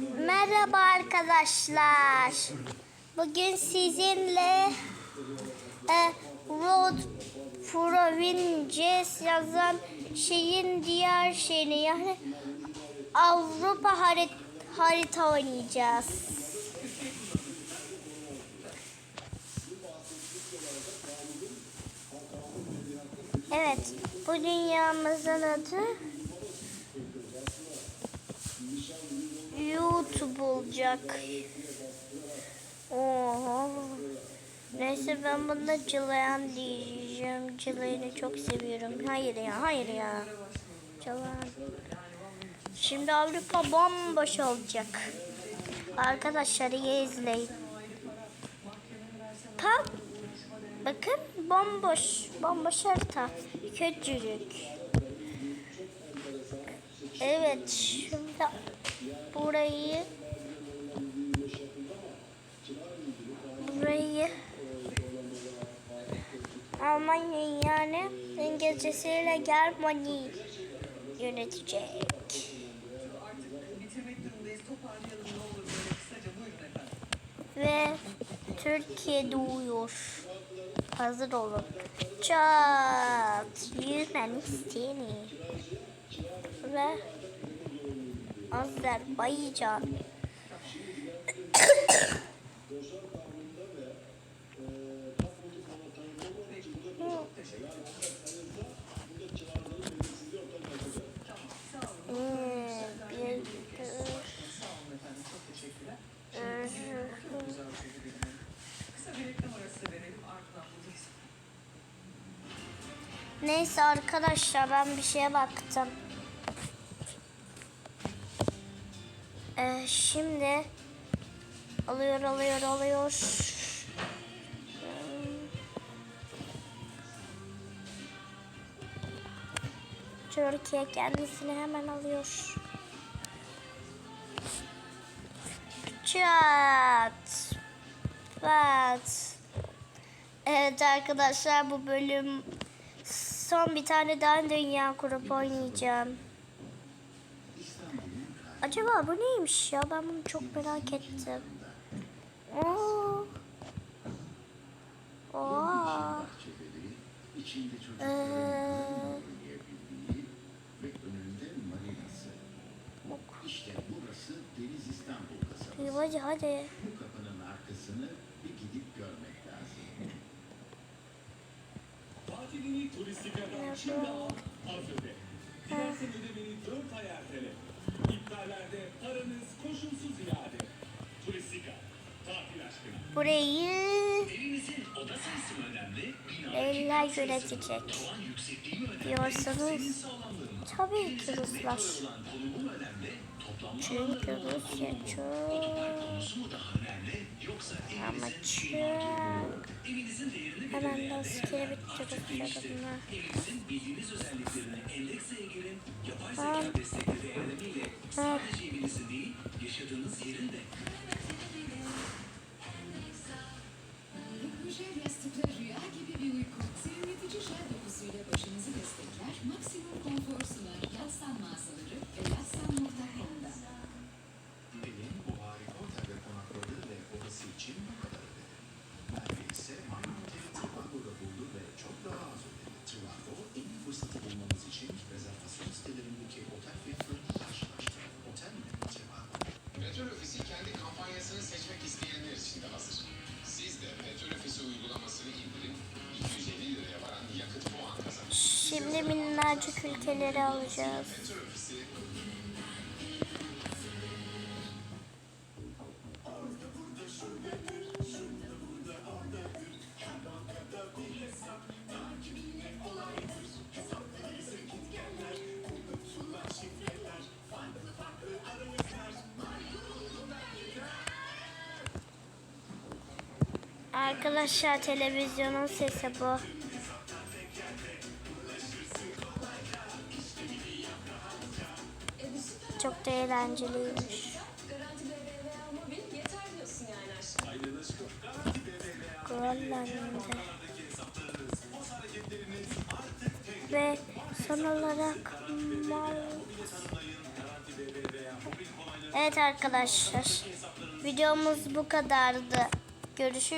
Merhaba arkadaşlar. Bugün sizinle e, Road Provinces yazan şeyin diğer şeyini yani Avrupa harit harita oynayacağız. Evet, bu dünyamızın adı YouTube olacak. Oho. Neyse ben buna cılayan diyeceğim. Cılayını çok seviyorum. Hayır ya, hayır ya. Cılayan. Şimdi Avrupa bomboş olacak. Arkadaşlar iyi izleyin. Tam bakın bomboş. Bomboş harita. Küçücük. Evet şimdi burayı burayı Almanya yani İngilizcesiyle Germany yönetecek. Ve Türkiye doğuyor. Hazır olun. Çat. Yunanistan. Ve Azerbaycan. Neyse arkadaşlar ben bir şeye baktım. Ee, şimdi alıyor alıyor alıyor. Türkiye kendisini hemen alıyor. Çat. Pat. Evet arkadaşlar bu bölüm son bir tane daha dünya kurup oynayacağım. Acaba bu neymiş ya? Ben bunu çok merak ettim. Oo. Oo. Ee. İşte burası Deniz İstanbul kasabası. hadi hadi. Bu kapının arkasını bir gidip görmek lazım. Tatilini Turistika'dan şimdi al, az öde. Dilersen ödemeni 4 ay ertele. İptallerde paranız koşulsuz iade. Turistika, tatil aşkına. Burayı Evinizin oda sayısı mı önemli? Eller mi önemli? diyorsanız tabii ki Ruslar. Çünkü Rusya çok konusu mu daha önemli? Yoksa ama evinizin çok evinizin değerini hemen belirleyen askeri endekse ilgili yapay Ha. de rüya gibi bir uyku. Serinletici jel dokusuyla Şimdi minnacık ülkeleri alacağız. Arkadaşlar televizyonun sesi bu. Çok da eğlenceliymiş. Grönland'da. Ve son olarak Mal Evet arkadaşlar. Videomuz bu kadardı. Görüşürüz.